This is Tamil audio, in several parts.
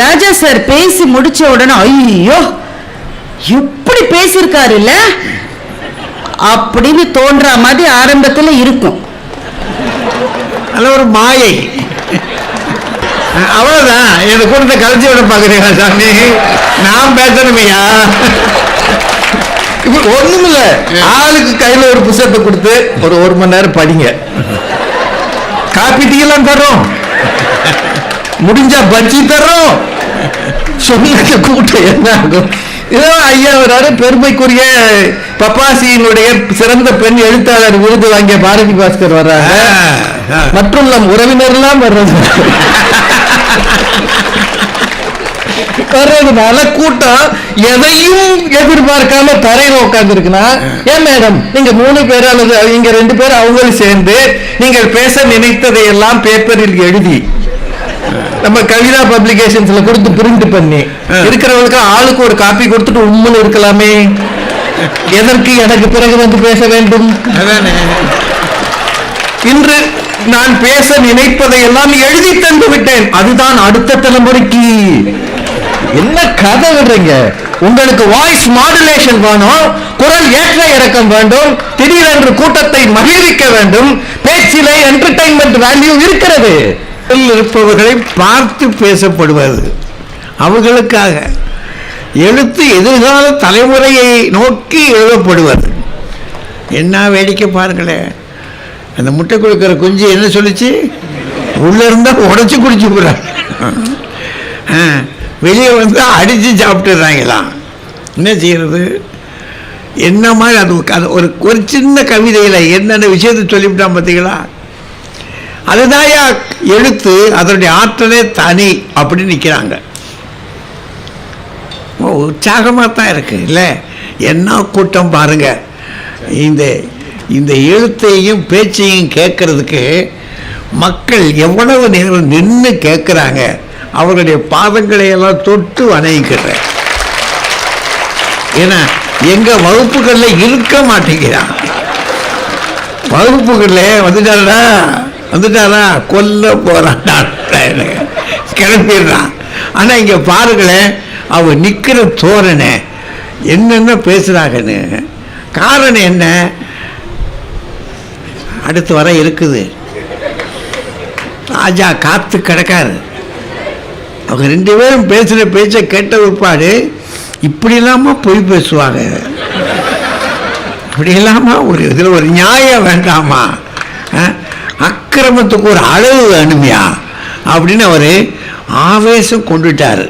ராஜா சார் பேசி முடிச்ச உடனே ஐயோ எப்படி பேசியிருக்காரு இல்ல அப்படின்னு தோன்ற மாதிரி ஆரம்பத்துல இருக்கும். நல்ல ஒரு மாயை. அவ்வளவுதான். எனக்கு கூட்டத்தை கலைச்சி விட பாக்குறீங்களா சாமி? நான் பேசணுமையா? இப்ப ஒண்ணுமில்ல. ஆளுக்கு கையில ஒரு புத்தகத்தை கொடுத்து ஒரு ஒரு மணி நேரம் படிங்க. காப்பி டீ எல்லாம் தர்றோம். முடிஞ்சா பஜ்ஜி தர்றோம். சொன்ன கூட்டம் என்ன ஆகும்? இதோ ஐயா வராரு பெருமைக்குரிய பப்பாசியினுடைய சிறந்த பெண் எழுத்தாளர் விருது வாங்கிய பாரதி பாஸ்கர் வர்றாங்க. மற்றும் நம் உறவினர்லாம் வர்றது வர்றதுனால கூட்டம் எதையும் எதிர்பார்க்காம தரையில உட்கார்ந்து இருக்குன்னா ஏன் மேடம் நீங்க மூணு பேர் அல்லது இங்க ரெண்டு பேர் அவங்களும் சேர்ந்து நீங்கள் பேச நினைத்ததை எல்லாம் பேப்பரில் எழுதி நம்ம கவிதா பப்ளிகேஷன்ஸ்ல கொடுத்து பிரிண்ட் பண்ணி. இருக்கிறவங்களுக்கு ஆளுக்கு ஒரு காப்பி கொடுத்துட்டு உம்முன்னு இருக்கலாமே? எதற்கு எனக்கு பிறகு வந்து பேச வேண்டும்? இன்று நான் பேச நினைப்பதை எல்லாம் எழுதி தந்து விட்டேன். அதுதான் அடுத்த தலைமுறைக்கு. என்ன கதை விடுறீங்க? உங்களுக்கு வாய்ஸ் மாடுலேஷன் வேணும் குரல் ஏற்ற இறக்கம் வேண்டும் திடீரென்று கூட்டத்தை மகிழ்விக்க வேண்டும் பேச்சிலே என்டர்டைன்மெண்ட் வேல்யூ இருக்கிறது. இருப்பவர்களை பார்த்து பேசப்படுவது. அவர்களுக்காக எழுத்து எதிர்கால தலைமுறையை நோக்கி எழுதப்படுவது. என்ன வேடிக்கை பாருங்களேன் அந்த முட்டை கொடுக்குற குஞ்சு என்ன சொல்லிச்சு? உள்ளே இருந்தால் உடச்சி குடிச்சு போகிறாங்க வெளியே வந்து அடித்து சாப்பிட்டுறாங்களாம் என்ன செய்கிறது என்ன மாதிரி அது அது ஒரு ஒரு சின்ன கவிதையில் என்னென்ன விஷயத்தை சொல்லிவிட்டான் பார்த்தீங்களா? அதுதாயா எழுத்து அதனுடைய ஆற்றலே தனி அப்படின்னு நிற்கிறாங்க உற்சாகமாக தான் இருக்கு இல்லை? என்ன கூட்டம் பாருங்க. இந்த இந்த எழுத்தையும் பேச்சையும் கேட்கறதுக்கு மக்கள் எவ்வளவு நேரம் நின்று கேட்குறாங்க அவர்களுடைய பாதங்களை எல்லாம் தொட்டு வணங்கிக்கிறேன் ஏன்னா எங்க வகுப்புகளில் இருக்க மாட்டேங்கிறான் வகுப்புகளில் வந்துட்டாரா வந்துட்டாரா? கொல்ல போறான்டா கிளம்பிடுறான் ஆனா இங்க பாருங்களேன் அவ நிக்கிற தோரணை என்னென்ன பேசுறாங்கன்னு. காரணம் என்ன? அடுத்து வர இருக்குது. ராஜா காத்து கிடக்காரு. அவங்க ரெண்டு பேரும் பேசுகிற பேச்சை கேட்ட பிற்பாடு இப்படி இல்லாமல் பொய் பேசுவாங்க. இப்படி இல்லாம ஒரு இதில் ஒரு நியாயம் வேண்டாமா? அக்கிரமத்துக்கு ஒரு அளவு வேணுமையா அப்படின்னு அவர் ஆவேசம் கொண்டுட்டார்.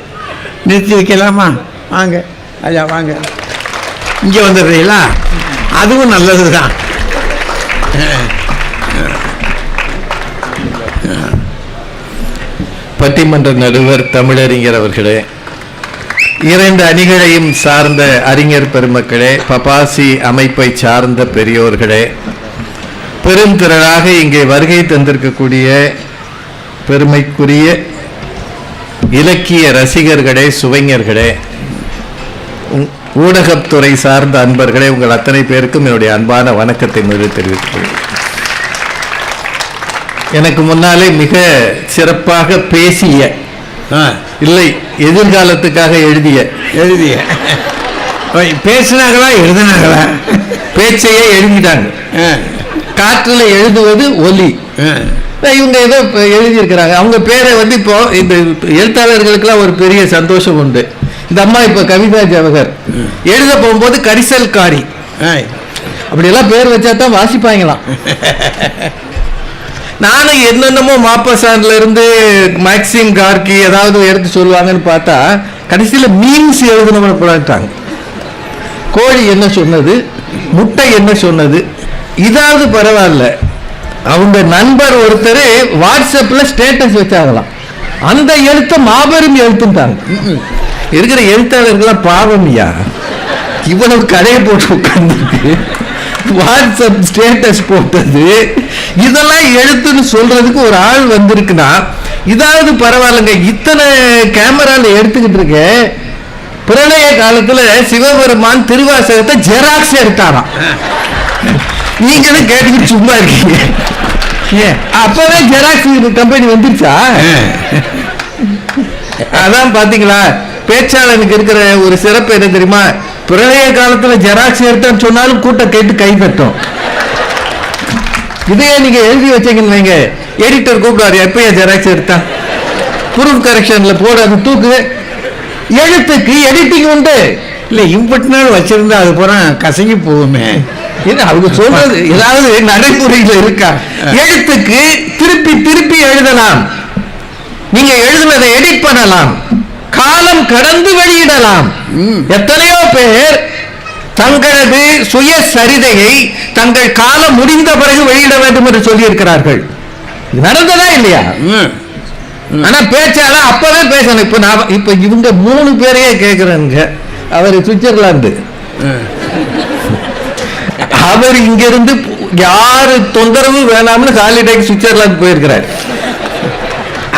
நிறுத்தி வைக்கலாமா? வாங்க. ஐயா வாங்க. இங்கே வந்துடுறீங்களா? அதுவும் நல்லது தான் பட்டிமன்ற நடுவர் தமிழறிஞர் அவர்களே இரண்டு அணிகளையும் சார்ந்த அறிஞர் பெருமக்களே பபாசி அமைப்பை சார்ந்த பெரியோர்களே பெருந்திரளாக இங்கே வருகை தந்திருக்கக்கூடிய பெருமைக்குரிய இலக்கிய ரசிகர்களே சுவைஞர்களே ஊடகத்துறை சார்ந்த அன்பர்களே உங்கள் அத்தனை பேருக்கும் என்னுடைய அன்பான வணக்கத்தை முதலில் தெரிவித்துக் கொள்கிறேன். எனக்கு முன்னாலே மிக சிறப்பாக பேசிய இல்லை எதிர்காலத்துக்காக எழுதிய எழுதிய. பேசுனாங்களா எழுதுனாங்களா பேச்சையே எழுதிட்டாங்க. காற்றுல எழுதுவது ஒலி. இவங்க ஏதோ இப்ப எழுதியிருக்கிறாங்க. அவங்க பேரை வந்து இப்போ இந்த எழுத்தாளர்களுக்கெல்லாம் ஒரு பெரிய சந்தோஷம் உண்டு. இந்த அம்மா இப்ப கவிதா ஜவஹர். எழுத போகும்போது கரிசல்காரி ஆய். அப்படியெல்லாம் பேர் வச்சா தான் வாசிப்பாங்களாம். நானும் என்னென்னமோ மாப்பசான்ல இருந்து மேக்சிம் கார்கி ஏதாவது எடுத்து சொல்லுவாங்கன்னு பார்த்தா கடைசியில மீன்ஸ் எழுதணும்னு போட்டாங்க கோழி என்ன சொன்னது? முட்டை என்ன சொன்னது? இதாவது பரவாயில்ல. அவங்க நண்பர் ஒருத்தர் வாட்ஸ்அப்பில் ஸ்டேட்டஸ் வச்சாங்களாம். அந்த எழுத்தை மாபெரும் எழுத்துட்டாங்க இருக்கிற எழுத்தாளர்கள்லாம் பாவம்யா இவ்வளவு கடையை போட்டு உட்காந்துருக்கு வாட்ஸ்அப் ஸ்டேட்டஸ் போட்டது. இதெல்லாம் எழுத்துன்னு சொல்றதுக்கு ஒரு ஆள் வந்திருக்குன்னா இதாவது பரவாயில்லைங்க இத்தனை கேமராவில் எடுத்துக்கிட்டு இருக்க பிரளய காலத்தில் சிவபெருமான் திருவாசகத்தை ஜெராக்ஸ் எடுத்தாராம். நீங்களும் கேட்டுக்கிட்டு சும்மா இருக்கீங்க. அப்பவே ஜெராக்ஸ் கம்பெனி வந்துருச்சா? அதான் பாத்தீங்களா பேச்சாளனுக்கு இருக்கிற ஒரு சிறப்பு என்ன தெரியுமா? பிரளய காலத்துல ஜெராக்ஸ் எடுத்தான்னு சொன்னாலும் கூட்டம் கேட்டு கை தட்டும். இதையே நீங்க எழுதி வச்சீங்கன்னு வைங்க. எடிட்டர் கூப்பிடுவாரு எப்பயா ஜெராக்ஸ் எடுத்தா? ப்ரூஃப் கரெக்ஷன்ல போட அது தூக்கு. எழுத்துக்கு எடிட்டிங் உண்டு. இல்ல இம்பட்டு நாள் வச்சிருந்தா அது பூரா கசங்கி போகுமே. என்ன அவங்க சொல்றது ஏதாவது நடைமுறையில இருக்கா? எழுத்துக்கு திருப்பி திருப்பி எழுதலாம். நீங்க எழுதுனதை எடிட் பண்ணலாம். காலம் கடந்து வெளியிடலாம். எத்தனையோ பேர் தங்களது சுய சரிதையை தங்கள் காலம் முடிந்த பிறகு வெளியிட வேண்டும் என்று சொல்லியிருக்கிறார்கள். நடந்ததா இல்லையா. ஆனா பேச்சாளர் அப்பவே பேசணும். இப்ப நான் இப்ப இவங்க மூணு பேரையே கேக்குறேங்க அவர் சுவிட்சர்லாந்து. அவர் இங்கிருந்து யாரு தொந்தரவு வேணாம்னு ஹாலிடேக்கு சுவிட்சர்லாந்து போயிருக்கிறார்.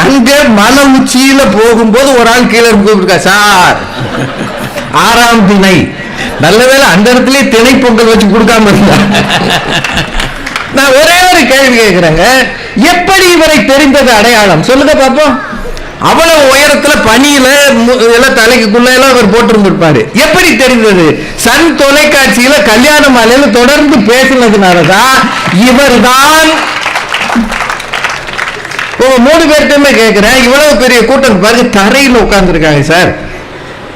அங்க மலை உச்சியில போகும்போது ஒரு ஆள் கீழே கூப்பிட்டுருக்கா சார் ஆறாம் திணை. நல்ல வேளை அந்த இடத்துலயே திணை பொங்கல் வச்சு கொடுக்காம இருந்தா நான் ஒரே ஒரு கேள்வி கேட்கிறேங்க. எப்படி இவரை தெரிந்தது அடையாளம்? சொல்லுங்க பார்ப்போம் அவ்வளவு உயரத்துல பனியில மு- எல்லாம் தலைக்குள்ள எல்லாம் அவர் போட்டிருந்திருப்பாரு. எப்படி தெரிந்தது? சன் தொலைக்காட்சியில கல்யாண மாலையில தொடர்ந்து பேசினதுனாலதான் இவர்தான் உங்க மூணு பேர்கிட்டயுமே கேட்கிறேன் இவ்வளவு பெரிய கூட்டம் பாருங்க தரையில் உட்கார்ந்துருக்காங்க சார்.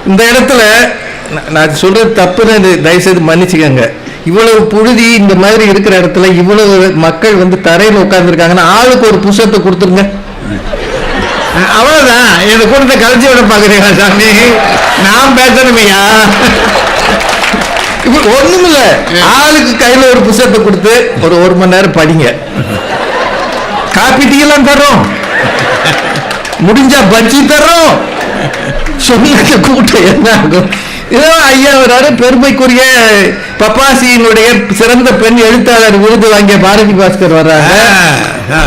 இந்த இடத்துல நான் நான் சொல்றது தப்புன்னு தயவுசெய்து மன்னிச்சுக்கோங்க. இவ்வளவு புழுதி இந்த மாதிரி இருக்கிற இடத்துல இவ்வளவு மக்கள் வந்து தரையில் உட்கார்ந்துருக்காங்கன்னா ஆளுக்கு ஒரு புஷத்தை கொடுத்துருங்க. அவ்வளவுதான். இந்த கூட்டத்தை கலைச்சி விட பாக்குறீங்களா சாமி? நான் பேசணுமையா? இப்ப ஒண்ணுமில்ல. ஆளுக்கு கையில ஒரு புத்தகத்தை கொடுத்து ஒரு ஒரு மணி நேரம் படிங்க. காப்பி டீ எல்லாம் தர்றோம். முடிஞ்சா பஜ்ஜி தர்றோம். சொன்ன கூட்டம் என்ன ஆகும்? இதோ ஐயா வராரு பெருமைக்குரிய பப்பாசியினுடைய சிறந்த பெண் எழுத்தாளர் விருது வாங்கிய பாரதி பாஸ்கர் வர்றாங்க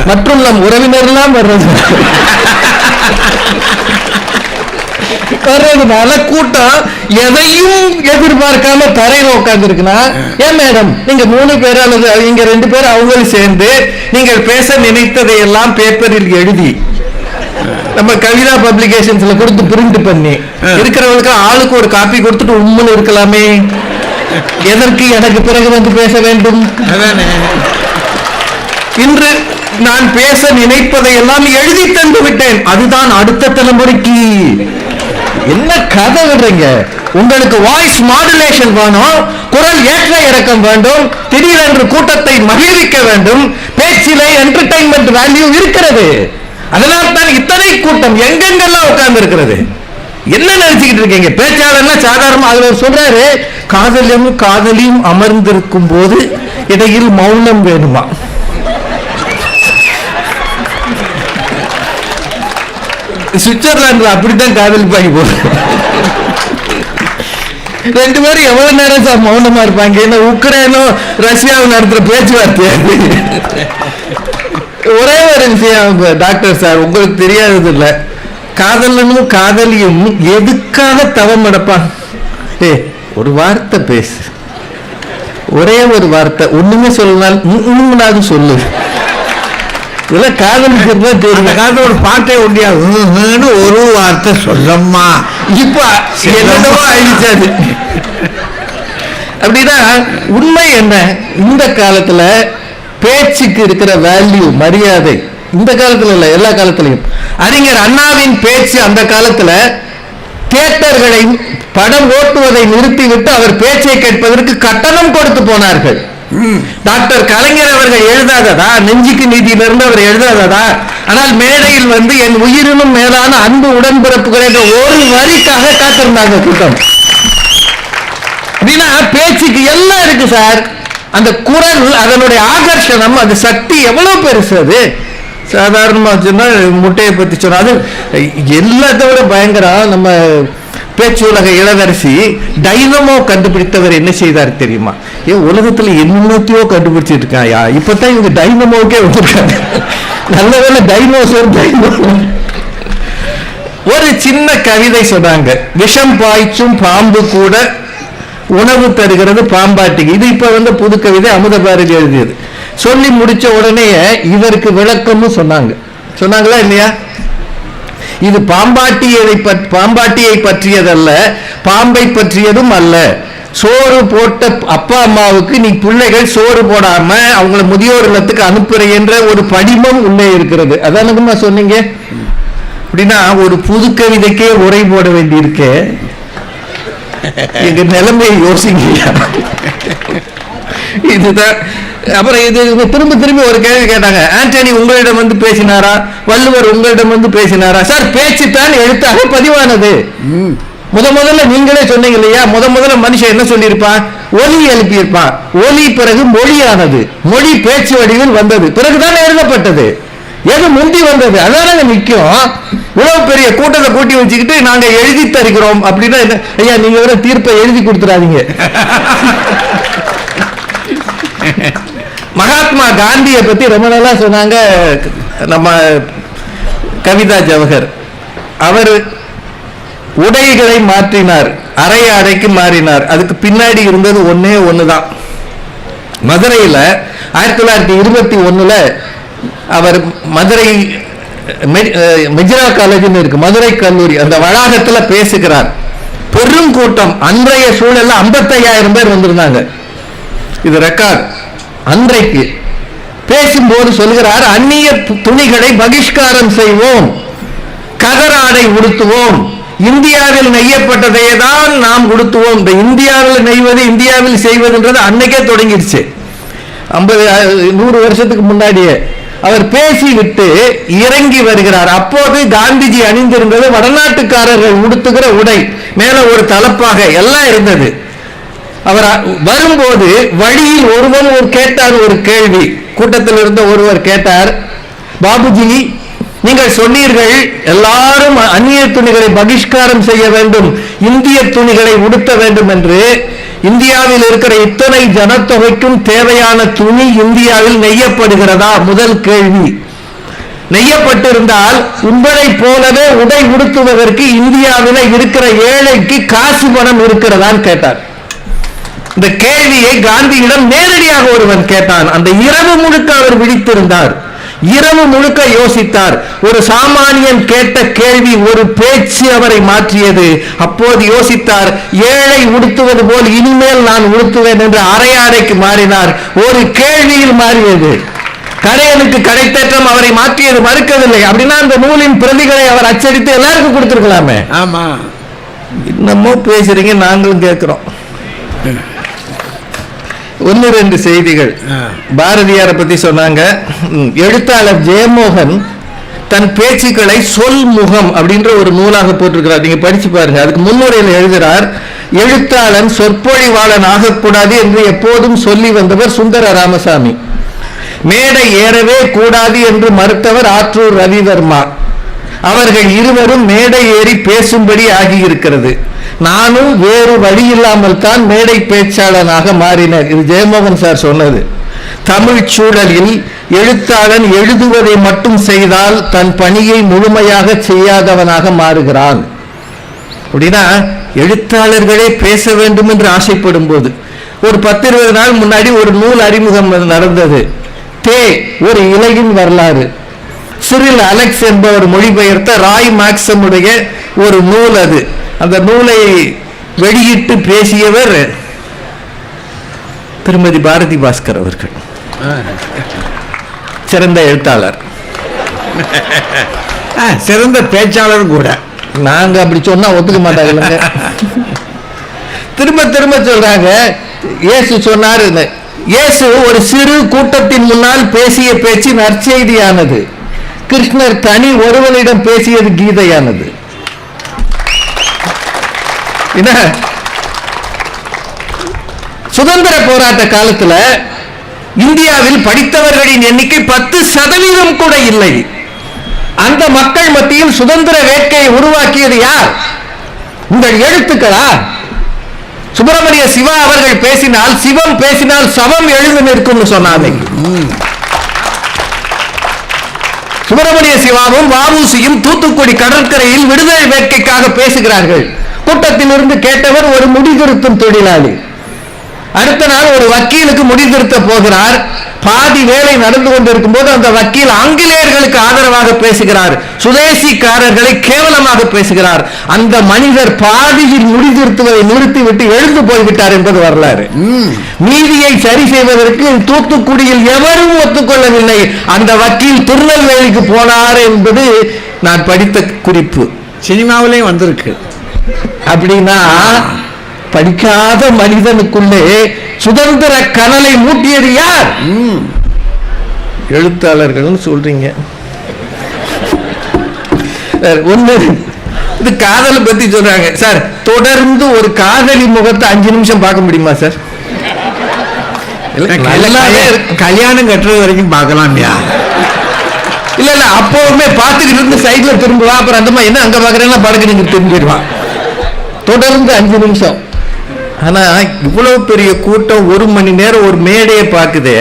மற்றும் நம் உறவினர்லாம் வர்றது. வர்றதுனால கூட்டம் எதையும் எதிர்பார்க்காம தரையில உட்கார்ந்து இருக்குன்னா ஏன் மேடம் நீங்க மூணு பேர் அல்லது இங்க ரெண்டு பேர் அவங்களும் சேர்ந்து நீங்கள் பேச நினைத்ததை எல்லாம் பேப்பரில் எழுதி நம்ம கவிதா பப்ளிகேஷன்ஸ்ல கொடுத்து பிரிண்ட் பண்ணி இருக்கிறவங்களுக்கு ஆளுக்கு ஒரு காப்பி கொடுத்துட்டு உம்முன்னு இருக்கலாமே? எதற்கு எனக்கு பிறகு வந்து பேச வேண்டும்? இன்று நான் பேச நினைப்பதை எல்லாம் எழுதி தந்து விட்டேன். அதுதான் அடுத்த தலைமுறைக்கு. என்ன கதை விடுறீங்க? உங்களுக்கு வாய்ஸ் மாடுலேஷன் வேணும் குரல் ஏற்ற இறக்கம் வேண்டும் திடீரென்று கூட்டத்தை மகிழ்விக்க வேண்டும் பேச்சிலே என்டர்டைன்மெண்ட் வேல்யூ இருக்கிறது. அதனால் தான் இத்தனை கூட்டம் எங்கெங்கெல்லாம் உட்கார்ந்து இருக்கிறது என்ன நினைச்சுக்கிட்டு இருக்கீங்க? பேச்சாளர்னா சாதாரணமா அதுல சொல்றாரு காதலும் காதலியும் அமர்ந்திருக்கும் போது இடையில் மௌனம் வேணுமா? சுவிட்சர்லாந்துல அப்படித்தான் காதல் பாய் ரெண்டு பேரும் எவ்வளவு நேரம் சார் மௌனமா இருப்பாங்க? என்ன உக்ரைனும் ரஷ்யாவும் நடத்துற பேச்சுவார்த்தை ஒரே ஒரு விஷயம் டாக்டர் சார் உங்களுக்கு தெரியாதது இல்ல. காதலனும் காதலியும் எதுக்காக தவம் நடப்பான் ஏ ஒரு வார்த்தை பேசு. ஒரே ஒரு வார்த்தை. ஒண்ணுமே சொல்லலாம் சொல்லு. இதெல்லாம் காதலிக்கிறது அந்த தெரியும். காலத்துல ஒரு பாட்டே ஒண்டியா "ம்ஹும்னு ஒரு வார்த்தை சொல்லம்மா. இப்ப என்னென்னவோ ஆயிடுச்சு அது. அப்படின்னா உண்மை என்ன? இந்த காலத்துல பேச்சுக்கு இருக்கிற வேல்யூ மரியாதை இந்த காலத்துல இல்ல எல்லா காலத்திலையும். அறிஞர் அண்ணாவின் பேச்சு அந்த காலத்துல தியேட்டர்களை படம் ஓட்டுவதை நிறுத்திவிட்டு அவர் பேச்சை கேட்பதற்கு கட்டணம் கொடுத்து போனார்கள். டாக்டர் கலைஞர் அவர்கள் எழுதாததா? நெஞ்சுக்கு நீதியிலிருந்து அவர் எழுதாததா? ஆனால் மேடையில் வந்து என் உயிரினும் மேலான அன்பு உடன்பிறப்புகள் என்ற ஒரு வரிக்காக காத்திருந்தாங்க கூட்டம். அப்படின்னா பேச்சுக்கு எல்லாம் இருக்கு சார். அந்த குரல் அதனுடைய ஆகர்ஷணம் அது சக்தி எவ்வளவு பெருசு அது? சாதாரணமா சொன்னா முட்டையை பத்தி சொன்னா. அது எல்லாத்தை விட பயங்கரம் நம்ம பேச்சு உலக இளவரசி டைனமோ கண்டுபிடித்தவர் என்ன செய்தார் தெரியுமா? ஏன் உலகத்துல என்னத்தையோ கண்டுபிடிச்சிட்டு இருக்காயா இப்பதான் இவங்க டைனமோக்கே வந்துருக்காங்க. நல்ல வேலை டைனோசர் டைனோ. ஒரு சின்ன கவிதை சொன்னாங்க. விஷம் பாய்ச்சும் பாம்பு கூட உணவு தருகிறது பாம்பாட்டிக்கு. இது இப்ப வந்து புது கவிதை அமுத பாரதி எழுதியது. சொல்லி முடிச்ச உடனே இதற்கு விளக்கமும் சொன்னாங்க. சொன்னாங்களா இல்லையா? இது பாம்பாட்டியை பற்- பாம்பாட்டியை பற்றியதல்ல பாம்பை பற்றியதும் அல்ல. சோறு போட்ட அப்பா அம்மாவுக்கு நீ பிள்ளைகள் சோறு போடாம அவங்கள முதியோர் இல்லத்துக்கு அனுப்புறேன்ற ஒரு படிமம் உள்ளே இருக்கிறது. அதானுக்குமா சொன்னீங்க? அப்படின்னா ஒரு புது கவிதைக்கே உரை போட வேண்டியிருக்கு. எங்க நிலைமையை யோசிங்க. இதுதான் அப்புறம் இது திரும்ப திரும்பி ஒரு கேள்வி கேட்டாங்க. ஆண்டனி உங்களிடம் வந்து பேசினாரா? வள்ளுவர் உங்களிடம் வந்து பேசினாரா? சார் பேச்சு தான் எழுத்தாக பதிவானது. முத முதல்ல நீங்களே சொன்னீங்க இல்லையா? முத முதல்ல மனுஷன் என்ன சொல்லியிருப்பான் ஒலி எழுப்பியிருப்பான் ஒலி பிறகு மொழியானது. மொழி பேச்சு வடிவில் வந்தது. பிறகுதான் எழுதப்பட்டது. எது முந்தி வந்தது? அதானங்க முக்கியம். இவ்வளவு பெரிய கூட்டத்தை கூட்டி வச்சுக்கிட்டு நாங்க எழுதி தருகிறோம் அப்படின்னா என்ன? ஐயா நீங்க வேற தீர்ப்பை எழுதி கொடுத்துறாதீங்க மகாத்மா காந்தியை பத்தி ரொம்ப நாளா சொன்னாங்க நம்ம கவிதா ஜவஹர். அவர் உடைகளை மாற்றினார் அரை அறைக்கு மாறினார். அதுக்கு பின்னாடி இருந்தது ஒண்ணே ஒண்ணுதான். மதுரையில் ஆயிரத்தி தொள்ளாயிரத்தி இருபத்தி ஒண்ணுல அவர் மதுரை மெ- மெஜிரா காலேஜ்னு இருக்கு மதுரை கல்லூரி அந்த வளாகத்துல பேசுகிறார். பெரும் கூட்டம் அன்றைய சூழல்ல 55000 பேர் வந்திருந்தாங்க. இது ரெக்கார்ட் அன்றைக்கு பேசும்போது சொல்கிறார் அந்நிய துணிகளை பகிஷ்காரம் செய்வோம் கதராடை உடுத்துவோம். இந்தியாவில் நெய்யப்பட்டதையே தான் நாம் உடுத்துவோம். இந்த இந்தியாவில் நெய்வது இந்தியாவில் செய்வதுன்றது அன்னைக்கே தொடங்கிடுச்சு. ஐம்பது நூறு வருஷத்துக்கு முன்னாடியே அவர் பேசிவிட்டு இறங்கி வருகிறார். அப்போது காந்திஜி அணிந்திருந்தது வடநாட்டுக்காரர்கள் உடுத்துகிற உடை மேல ஒரு தலப்பாக எல்லாம் இருந்தது. அவர் வரும்போது வழியில் ஒருவன் ஒரு கேட்டார் ஒரு கேள்வி. கூட்டத்தில் இருந்த ஒருவர் கேட்டார் பாபுஜி நீங்கள் சொன்னீர்கள் எல்லாரும் அந்நிய துணிகளை பகிஷ்காரம் செய்ய வேண்டும் இந்திய துணிகளை உடுத்த வேண்டும் என்று. இந்தியாவில் இருக்கிற இத்தனை ஜனத்தொகைக்கும் தேவையான துணி இந்தியாவில் நெய்யப்படுகிறதா? முதல் கேள்வி. நெய்யப்பட்டிருந்தால் உங்களை போலவே உடை உடுத்துவதற்கு இந்தியாவில் இருக்கிற ஏழைக்கு காசு பணம் இருக்கிறதான்னு கேட்டார். இந்த கேள்வியை காந்தியிடம் நேரடியாக ஒருவன் கேட்டான். அந்த இரவு முழுக்க அவர் விழித்திருந்தார். இரவு முழுக்க யோசித்தார். ஒரு சாமானியன் கேட்ட கேள்வி ஒரு பேச்சு அவரை மாற்றியது. அப்போது யோசித்தார் ஏழை உடுத்துவது போல் இனிமேல் நான் உடுத்துவேன் என்று அரையாடைக்கு மாறினார். ஒரு கேள்வியில் மாறியது. கடையனுக்கு கடைத்தேற்றம் அவரை மாற்றியது மறுக்கவில்லை. அப்படின்னா அந்த நூலின் பிரதிகளை அவர் அச்சடித்து எல்லாருக்கும் கொடுத்திருக்கலாமே. ஆமா. இன்னமும் பேசுறீங்க நாங்களும் கேட்கிறோம். ஒன்னு ரெண்டு செய்திகள். பாரதியாரை பத்தி சொன்னாங்க. எழுத்தாளர் ஜெயமோகன் தன் பேச்சுக்களை சொல் முகம் அப்படின்ற ஒரு நூலாக போட்டிருக்கிறார். நீங்க படிச்சு பாருங்க. அதுக்கு முன்னுரையில் எழுதுகிறார் எழுத்தாளன் சொற்பொழிவாளன் ஆகக்கூடாது என்று எப்போதும் சொல்லி வந்தவர் சுந்தர ராமசாமி. மேடை ஏறவே கூடாது என்று மறுத்தவர் ஆற்றூர் ரவிவர்மா. அவர்கள் இருவரும் மேடை ஏறி பேசும்படி ஆகியிருக்கிறது. நானும் வேறு வழி இல்லாமல் தான் மேடை பேச்சாளனாக மாறினர் இது ஜெயமோகன் சார் சொன்னது. தமிழ் சூழலில் எழுத்தாளன் எழுதுவதை மட்டும் செய்தால் தன் பணியை முழுமையாக செய்யாதவனாக மாறுகிறான். அப்படின்னா எழுத்தாளர்களே பேச வேண்டும் என்று ஆசைப்படும் போது ஒரு பத்து இருபது நாள் முன்னாடி ஒரு நூல் அறிமுகம் நடந்தது. தே ஒரு இலையின் வரலாறு. சிறில் அலெக்ஸ் என்பவர் மொழிபெயர்த்த ராய் மாக்சமுடைய ஒரு நூல் அது. அந்த நூலை வெளியிட்டு பேசியவர் திருமதி பாரதி பாஸ்கர் அவர்கள். சிறந்த எழுத்தாளர். ஆ, சிறந்த பேச்சாளரும் கூட. நாங்க அப்படி சொன்னா ஒத்துக்க மாட்டாங்க திரும்ப திரும்ப சொல்றாங்க. இயேசு சொன்னாரு இயேசு ஒரு சிறு கூட்டத்தின் முன்னால் பேசிய பேச்சு நற்செய்தியானது கிருஷ்ணர் தனி ஒருவனிடம் பேசியது கீதையானது. என்ன? சுதந்திர போராட்ட காலத்துல இந்தியாவில் படித்தவர்களின் எண்ணிக்கை பத்து சதவீதம் கூட இல்லை. அந்த மக்கள் மத்தியில் சுதந்திர வேட்கையை உருவாக்கியது யார்? உங்கள் எழுத்துக்களா? சுப்பிரமணிய சிவா அவர்கள் பேசினால் சிவம் பேசினால் சவம் எழுந்து நிற்கும்னு சொன்னாங்க. சுப்பிரமணிய சிவாவும் வாவூசியும் தூத்துக்குடி கடற்கரையில் விடுதலை வேட்கைக்காக பேசுகிறார்கள். கூட்டத்தில் இருந்து கேட்டவர் ஒரு முடிதிருத்தும் தொழிலாளி. அடுத்த நாள் ஒரு வக்கீலுக்கு முடிதிருத்த போகிறார். பாதி வேலை நடந்து கொண்டிருக்கும் போது அந்த வக்கீல் ஆங்கிலேயர்களுக்கு ஆதரவாக பேசுகிறார். சுதேசிக்காரர்களை கேவலமாக பேசுகிறார். அந்த மனிதர் பாதியில் முடிதிருத்துவதை நிறுத்திவிட்டு எழுந்து போய்விட்டார் என்பது வரலாறு. நீதியை சரி செய்வதற்கு தூத்துக்குடியில் எவரும் ஒத்துக்கொள்ளவில்லை. அந்த வக்கீல் திருநெல்வேலிக்கு போனார் என்பது நான் படித்த குறிப்பு. சினிமாவிலையும் வந்திருக்கு. அப்படின்னா படிக்காத மனிதனுக்குள்ளே சுதந்திர கனலை மூட்டியது யார்? எழுத்தாளர்கள்னு சொல்றீங்க. ஒண்ணு இது காதலை பத்தி சொல்றாங்க. சார் தொடர்ந்து ஒரு காதலி முகத்தை அஞ்சு நிமிஷம் பார்க்க முடியுமா சார். கல்யாணம் கட்டுறது வரைக்கும் பார்க்கலாம்யா இல்ல இல்ல அப்பவுமே பார்த்துக்கிட்டு இருந்து சைட்ல திரும்புவா அப்புறம் அந்த மாதிரி என்ன அங்க பாக்குறேன்னா படகு நீங்க திரும்பிடுவான் தொடர்ந்து அஞ்சு நிமிஷம். ஆனா இவ்வளவு பெரிய கூட்டம் ஒரு மணி நேரம் ஒரு மேடையை பார்க்குது.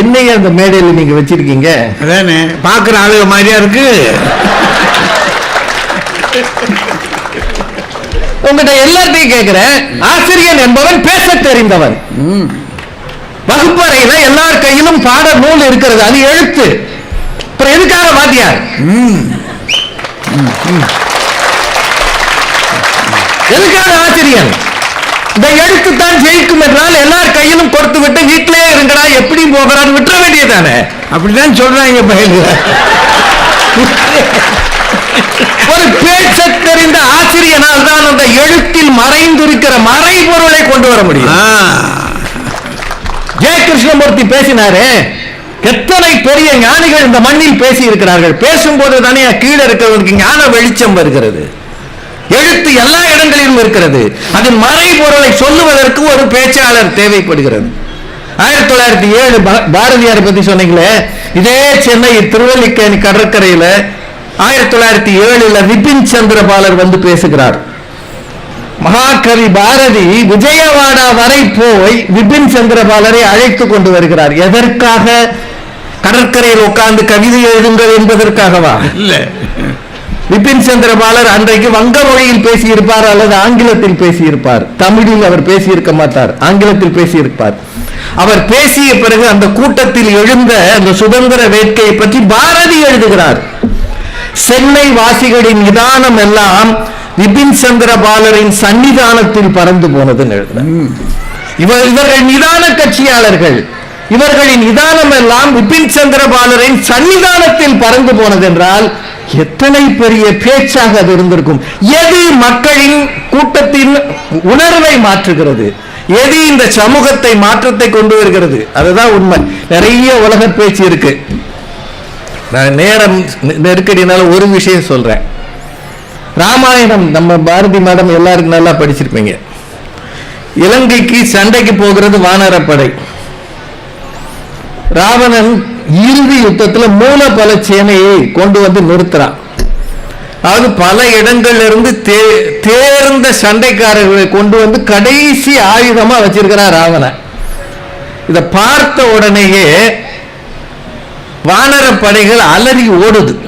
என்னைய அந்த மேடையில நீங்க வச்சிருக்கீங்க? அதானே பார்க்குற ஆளுக மாதிரியா இருக்கு. உங்ககிட்ட எல்லாத்தையும் கேட்கிறேன் ஆசிரியன் என்பவன் பேச தெரிந்தவன். வகுப்பறையில எல்லார் கையிலும் பாட நூல் இருக்கிறது. அது எழுத்து. அப்புறம் எதுக்காக வாத்தியார்? எதுக்காக ஆசிரியன் இந்த எழுத்து தான் ஜெயிக்கும் என்றால் எல்லார் கையிலும் கொடுத்து விட்டு வீட்டிலே இருங்கடா எப்படி போகிறான்னு விட்டுற வேண்டியதானே அப்படிதான் சொல்றாங்க பயில ஒரு பேச தெரிந்த ஆசிரியனால் தான் அந்த எழுத்தில் மறைந்திருக்கிற மறைபொருளை கொண்டு வர முடியும். ஜெய கிருஷ்ணமூர்த்தி பேசினாரே எத்தனை பெரிய ஞானிகள் இந்த மண்ணில் பேசி இருக்கிறார்கள் பேசும்போது தானே கீழே இருக்கிறவருக்கு ஞான வெளிச்சம் வருகிறது. எழுத்து எல்லா இடங்களிலும் இருக்கிறது. அதன் மறைபொருளை சொல்லுவதற்கு ஒரு பேச்சாளர் தேவைப்படுகிறது. ஆயிரத்தி தொள்ளாயிரத்தி ஏழு பாரதியார் பத்தி சொன்னீங்களே இதே சென்னை திருவல்லிக்கேணி கடற்கரையில ஆயிரத்தி தொள்ளாயிரத்தி ஏழுல விபின் சந்திரபாலர் வந்து பேசுகிறார். மகாகவி பாரதி விஜயவாடா வரை போய் விபின் சந்திரபாலரை அழைத்து கொண்டு வருகிறார். எதற்காக? கடற்கரையில் உட்கார்ந்து கவிதை எழுதுங்கள் என்பதற்காகவா? இல்லை. விபின் சந்திரபாலர் அன்றைக்கு வங்க மொழியில் பேசியிருப்பார் அல்லது ஆங்கிலத்தில் பேசியிருப்பார். தமிழில் அவர் பேசியிருக்க மாட்டார். ஆங்கிலத்தில் பேசியிருப்பார். அவர் பேசிய பிறகு அந்த கூட்டத்தில் எழுந்த அந்த சுதந்திர வேட்கையை பற்றி பாரதி எழுதுகிறார். சென்னை வாசிகளின் நிதானம் எல்லாம் விபின் சந்திரபாலரின் சன்னிதானத்தில் பறந்து போனதுன்னு எழுதுறார் இவர் இவர்கள் நிதான கட்சியாளர்கள். இவர்களின் நிதானம் எல்லாம் விபின் சந்திரபாலரின் சன்னிதானத்தில் பறந்து போனது என்றால் எத்தனை பெரிய பேச்சாக அது இருந்திருக்கும்? எது மக்களின் கூட்டத்தின் உணர்வை மாற்றுகிறது? எது இந்த சமூகத்தை மாற்றத்தை கொண்டு வருகிறது? அதுதான் உண்மை. நிறைய உலக பேச்சு இருக்கு. நான் நேரம் நெருக்கடினால ஒரு விஷயம் சொல்றேன். ராமாயணம் நம்ம பாரதி மேடம் எல்லாருக்கும் நல்லா படிச்சிருப்பீங்க. இலங்கைக்கு சண்டைக்கு போகிறது வானரப்படை. ராவணன் இறுதி யுத்தத்துல மூலபல சேனையை கொண்டு வந்து நிறுத்துறான். அதாவது பல இடங்கள்ல இருந்து தே- தேர்ந்த சண்டைக்காரர்களை கொண்டு வந்து கடைசி ஆயுதமா வச்சிருக்கிறான் ராவணன். இதை பார்த்த உடனேயே வானர படைகள் அலறி ஓடுது.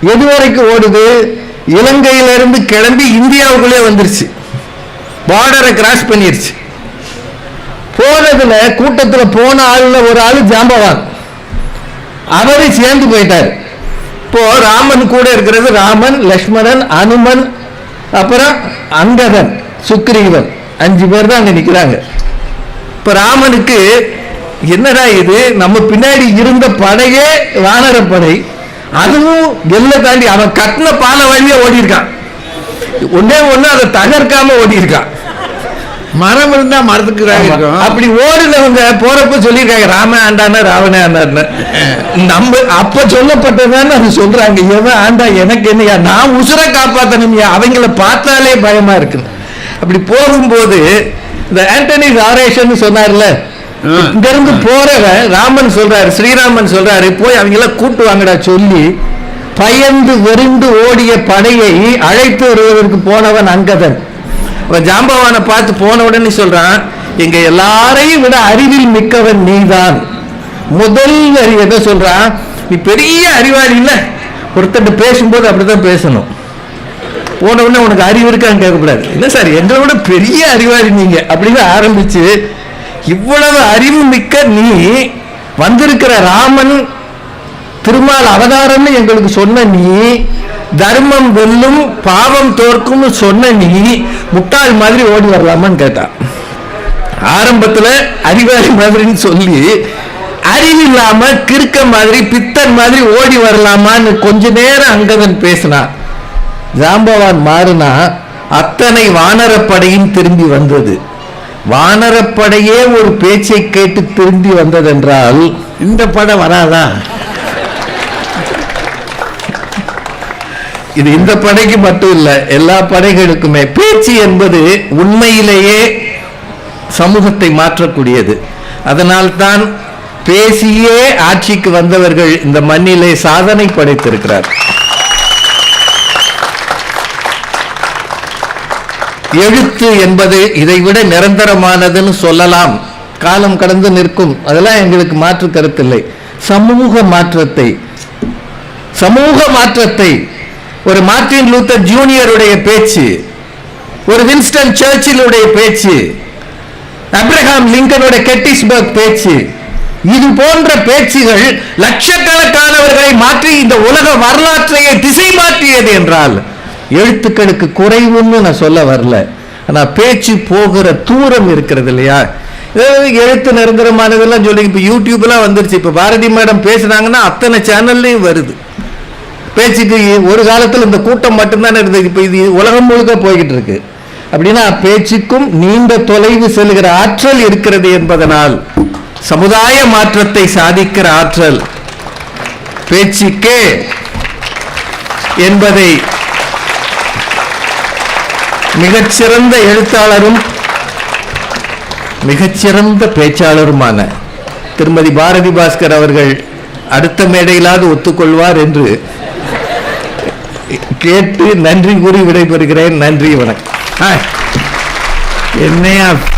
எது வரைக்கும் ஓடுது? இலங்கையிலிருந்து கிளம்பி இந்தியாவுக்குள்ளே வந்துருச்சு. பார்டரை கிராஸ் பண்ணிருச்சு. போனதுல கூட்டத்துல போன ஆளுல ஒரு ஆளு ஜாம்பவான். அவரை சேர்ந்து போயிட்டாரு. இப்போ ராமன் கூட இருக்கிறது ராமன் லக்ஷ்மணன் அனுமன் அப்புறம் அங்கதன் சுக்ரீவன். அஞ்சு பேர் தான் அங்க நிக்கிறாங்க. இப்ப ராமனுக்கு என்னடா இது? நம்ம பின்னாடி இருந்த படையே வானர படை. அதுவும் எல்லை தாண்டி அவன் கட்டின பால வழியா ஓடி இருக்கான் ஒன்னே ஒண்ணு அதை தகர்க்காம ஓடி இருக்கான் மரம் இருந்தா மரத்துக்கு இருக்கும். அப்படி ஓடுனவங்க போறப்ப சொல்லியிருக்காங்க ராம ஆண்டான ராவண ஆண்டான்னு. நம்ம அப்ப சொல்லப்பட்டதுன்னு அது சொல்றாங்க. எவன் ஆண்டா எனக்கு என்னையா? நான் உசுரை காப்பாத்தணும்யா. அவங்கள பார்த்தாலே பயமா இருக்கு. அப்படி போகும்போது இந்த ஆண்டனி ஆரேஷன் சொன்னார்ல. இங்க இருந்து போறவன் ராமன் சொல்றாரு ஸ்ரீராமன் சொல்றாரு போய் அவங்கள கூட்டு வாங்கடா சொல்லி பயந்து வெறிந்து ஓடிய படையை அழைத்து வருவதற்கு போனவன் அங்கதன். அவன் ஜாம்பவானை பார்த்து போன உடனே சொல்றான் எங்க எல்லாரையும் விட அறிவில் மிக்கவன் நீதான். முதல் வரி எதை சொல்றான்? நீ பெரிய அறிவாளி இல்லை. ஒருத்தர் பேசும்போது அப்படிதான் பேசணும். போன உடனே உனக்கு அறிவு இருக்கான்னு கேட்கக்கூடாது. என்ன சார் எங்களை விட பெரிய அறிவாளி நீங்க. அப்படின்னு ஆரம்பிச்சு இவ்வளவு அறிவு மிக்க நீ வந்திருக்கிற ராமன் திருமால் அவதாரம்னு எங்களுக்கு சொன்ன நீ தர்மம் வெல்லும் பாவம் தோற்கும்னு சொன்ன நீ முட்டாள் மாதிரி ஓடி வரலாமான்னு கேட்டான் ஆரம்பத்துல அறிவாளி மாதிரின்னு சொல்லி அறிவில்லாம கிறுக்க மாதிரி பித்தன் மாதிரி ஓடி வரலாமான்னு கொஞ்ச நேரம் அங்கதன் பேசினான் ஜாம்பவான் மாறுனா அத்தனை வானரப்படையும் திரும்பி வந்தது. வானரப்படையே ஒரு பேச்சை கேட்டு திரும்பி வந்ததென்றால் இந்த படம் வராதா? இது இந்த படைக்கு மட்டும் இல்ல எல்லா படைகளுக்குமே. பேச்சு என்பது உண்மையிலேயே சமூகத்தை மாற்றக்கூடியது. அதனால்தான் பேசியே ஆட்சிக்கு வந்தவர்கள் இந்த மண்ணிலே சாதனை படைத்திருக்கிறார். எழுத்து என்பது இதைவிட நிரந்தரமானதுன்னு சொல்லலாம். காலம் கடந்து நிற்கும். அதெல்லாம் எங்களுக்கு மாற்று கருத்தில்லை. சமூக மாற்றத்தை சமூக மாற்றத்தை ஒரு மார்ட்டின் லூத்தர் ஜூனியருடைய பேச்சு ஒரு வின்ஸ்டன் சர்ச்சிலுடைய பேச்சு அப்ரஹாம் லிங்கனுடைய கெட்டிஸ்பர்க் பேச்சு இது போன்ற பேச்சுகள் லட்சக்கணக்கானவர்களை மாற்றி இந்த உலக வரலாற்றையே திசை மாற்றியது என்றால் எழுத்துக்களுக்கு குறைவுன்னு நான் சொல்ல வரல. ஆனால் பேச்சு போகிற தூரம் இருக்கிறது இல்லையா? எழுத்து நிரந்தரமானதெல்லாம் சொல்லி இப்போ யூடியூப்லாம் வந்துருச்சு. இப்போ பாரதி மேடம் பேசுனாங்கன்னா அத்தனை சேனல்லையும் வருது. பேச்சுக்கு ஒரு காலத்தில் இந்த கூட்டம் மட்டும்தான் இருந்தது. இப்போ இது உலகம் முழுக்க போய்கிட்டு இருக்கு. அப்படின்னா பேச்சுக்கும் நீண்ட தொலைவு செல்கிற ஆற்றல் இருக்கிறது என்பதனால் சமுதாய மாற்றத்தை சாதிக்கிற ஆற்றல் பேச்சுக்கே என்பதை மிகச்சிறந்த எழுத்தாளரும் மிகச்சிறந்த பேச்சாளருமான திருமதி பாரதி பாஸ்கர் அவர்கள் அடுத்த மேடையிலாவது ஒத்துக்கொள்வார் என்று கேட்டு நன்றி கூறி விடைபெறுகிறேன். நன்றி வணக்கம். என்னையா